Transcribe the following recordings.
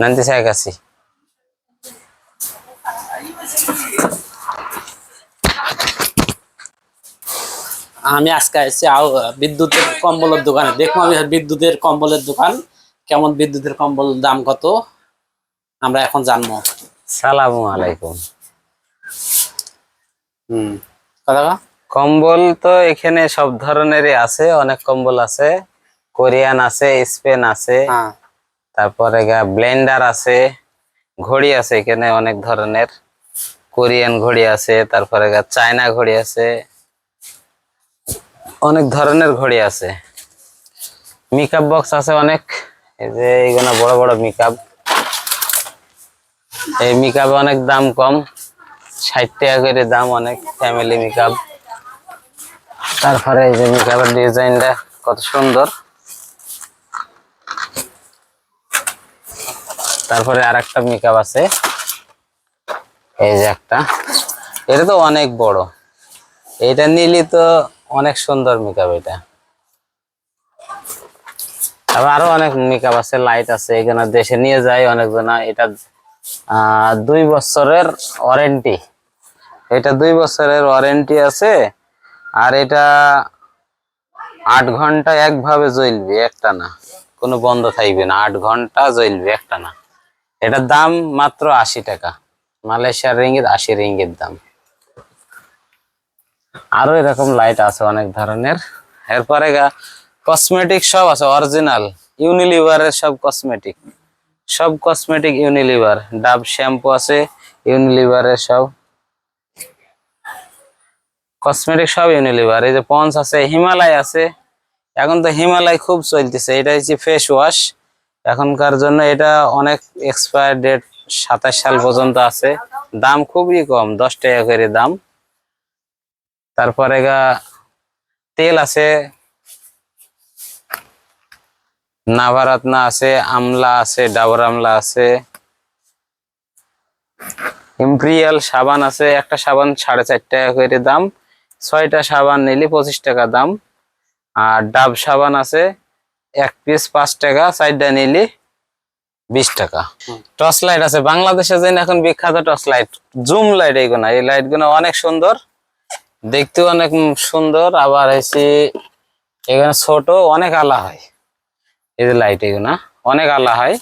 Ninety একাশি আমি আজকে এসেছি বিদ্যুতের কম্বলের দোকানে। দেখব আমি বিদ্যুতের কম্বলের দোকান কেমন বিদ্যুতের কম্বল দাম কত? আমরা এখন জানব। সালামু আলাইকুম। হুম কথা কম্বল তো এখানে সব ধরনেরই আছে অনেক কম্বল আছে। কোরিয়ান আছে স্পেন আছে। হ্যাঁ। তারপরে গা ব্লেন্ডার আছে, ঘড়ি আছে, এখানে অনেক ধরনের। কোরিয়ান ঘড়ি আছে, তারপরে গা, চায়না ঘড়ি আছে। অনেক ধরনের ঘড়ি আছে। মেকআপ বক্স আছে অনেক। এই যে এইগুলো বড় বড় মেকআপ এই মেকআপ অনেক দাম কম। ষাট টাকা করে দাম অনেক ফ্যামিলি মেকআপ তারপরে এই যে মেকআপের ডিজাইনটা কত সুন্দর। তারপরে আর একটা মেকআপ আছে। এই যে একটা। এটা তো অনেক বড়। এটা নিলে তো অনেক সুন্দর মেকআপ এটা। আবার আরও অনেক মেকআপ আছে লাইট আছে, এখানে দেশে নিয়ে যায় অনেকজনা। এটা দুই বছরের ওয়ারেন্টি এটা দুই বছরের ওয়ারেন্টি আছে, আর এটা আট ঘণ্টা একভাবে জ্বলবে, একটা না। কোনো বন্ধ থাকবে না। আট ঘণ্টা জ্বলবে, একটা না। এটার দাম মাত্র আশি টাকা। মালয়েশিয়ার রিঙ্গিত আশি রিঙ্গিত দাম। আরও এরকম লাইট আছে অনেক ধরনের। এরপরে কসমেটিক সব আছে অরিজিনাল ইউনিলিভারের সব কসমেটিক সব কসমেটিক ইউনিলিভার ডাব শ্যাম্পু আছে ইউনিলিভারের সব। কসমেটিক সব ইউনিলিভার এই যে পন্স আছে হিমালয় আছে। এখন তো হিমালয় খুব চলতেছে, এটা হচ্ছে ফেস ওয়াশ এখনকার জন্য এটা অনেক এক্সপায়ার ডেট সাতাশ সাল পর্যন্ত আছে। দাম খুবই কম, দশ টাকা করে দাম। তারপরে গা, তেল আছে, নাভারাতনা আছে, আমলা আছে, ডাবর আমলা আছে। ইম্পেরিয়াল সাবান আছে, একটা সাবান সাড়ে চার টাকা করে দাম, ছয়টা সাবান নিলে পঁচিশ টাকা দাম। আর ডাব সাবান আছে এক পিস পাঁচ টাকা, চারটা নিলে বিশ টাকা। টর্চ লাইট আছে। বাংলাদেশে যেন এখন বিখ্যাত টর্চ লাইট, জুম লাইট এইগুলো এই লাইটগুলো অনেক সুন্দর। দেখতেও অনেক সুন্দর। আবার হচ্ছে এখানে ছোট, অনেক আলা হয়। এই যে লাইট এগুলো অনেক আলা হয়।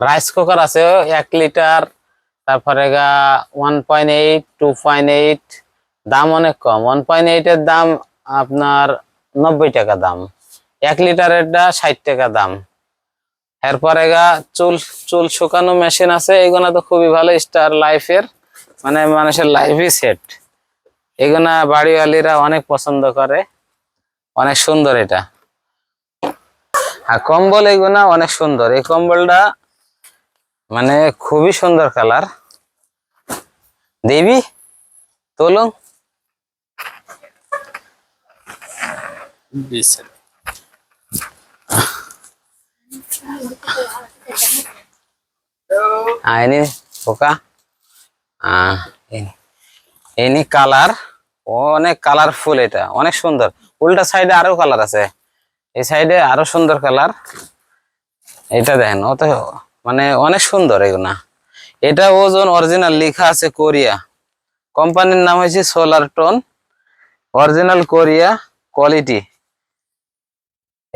রাইস কুকার আছে, এক লিটার। তারপরে one point eight two point eight দাম অনেক কম। ওয়ান পয়েন্ট এইটের দাম আপনার নব্বই টাকা দাম। এক লিটারেরটা ষাট টাকা দাম। এরপরে গা চুল চুল শুকানো মেশিন আছে এগুলো তো খুবই ভালো স্টার লাইফের মানে মানুষের লাইফই সেট এগুলা বাড়িওয়ালিরা অনেক পছন্দ করে, অনেক সুন্দর এটা। আর কম্বল এগুলা অনেক সুন্দর। এই কম্বলটা মানে খুবই সুন্দর কালার দেবি, তোলুন। বিশ আইনি পোকা এনি কালার, অনেক কালারফুল এটা, অনেক সুন্দর। উল্টা সাইডে আরও কালার আছে। এই সাইডে আরও সুন্দর কালার এটা দেখেন ও তো মানে অনেক সুন্দর এগুলা। এটা ওজন অরিজিনাল লেখা আছে কোরিয়া। কোম্পানির নাম হয়েছে solar tone original Korea quality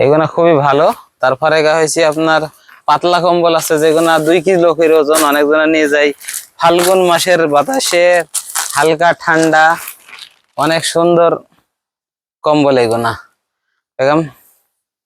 এগুলো খুবই ভালো। তারপরে হয়েছে আপনার পাতলা কম্বল আছে যেগুলো দুই কিলো করে ওজন অনেকজনে নিয়ে যাই ফাল্গুন মাসের বাতাসে হালকা ঠান্ডা, অনেক সুন্দর কম্বল এগুনা।